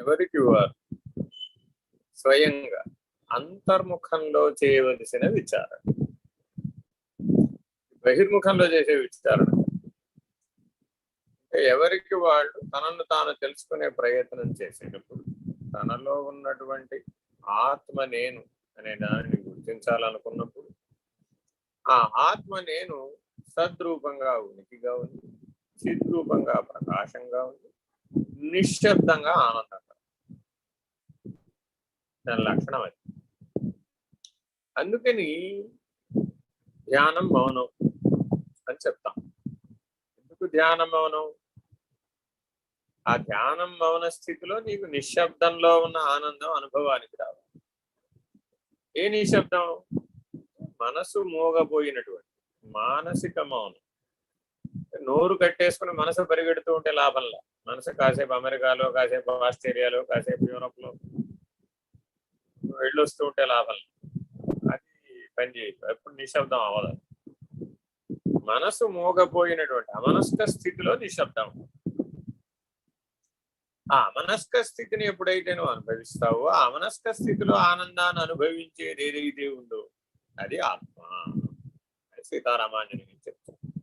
ఎవరికి వారు? స్వయంగా అంతర్ముఖంలో చేయవలసిన విచారణ. బహిర్ముఖంలో చేసే విచారణ. ఎవరికి వాళ్ళు తనను తాను తెలుసుకునే ప్రయత్నం చేసేటప్పుడు తనలో ఉన్నటువంటి ఆత్మ నేను అనే దానిని గుర్తించాలనుకున్నప్పుడు ఆ ఆత్మ నేను సద్రూపంగా ఉనికిగా ఉంది చిద్రూపంగా ప్రకాశంగా ఉంది నిశ్శబ్దంగా ఆనందంగా దాని లక్షణం అది అందుకని ధ్యానం మౌనం అని చెప్తాం. ఎందుకు ధ్యానం మౌనం? ఆ ధ్యానం మౌన స్థితిలో నీకు నిశ్శబ్దంలో ఉన్న ఆనందం అనుభవానికి రావాలి. ఏ నిశ్శబ్దం? మనసు మోగపోయినటువంటి మానసిక మౌనం. నోరు కట్టేసుకుని మనసు పరిగెడుతూ ఉంటే లాభంలా మనసు కాసేపు అమెరికాలో కాసేపు ఆస్ట్రేలియాలో కాసేపు యూరోప్లో వెళ్ళొస్తూ ఉంటే లాభం అది పని చేయదు. ఎప్పుడు నిశ్శబ్దం అవ్వదు. మనసు మోగపోయినటువంటి అమనస్క స్థితిలో నిశ్శబ్దం. ఆ అమనస్క స్థితిని ఎప్పుడైతే నువ్వు అనుభవిస్తావో ఆ అమనస్క స్థితిలో ఆనందాన్ని అనుభవించేది ఏదైతే ఉందో అది ఆత్మ. అని సీతారామాంజనేయులు చెప్తారు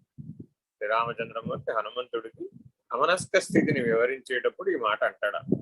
శ్రీరామచంద్రమూర్తి హనుమంతుడికి అమనస్క స్థితిని వివరించేటప్పుడు ఈ మాట అంటాడు.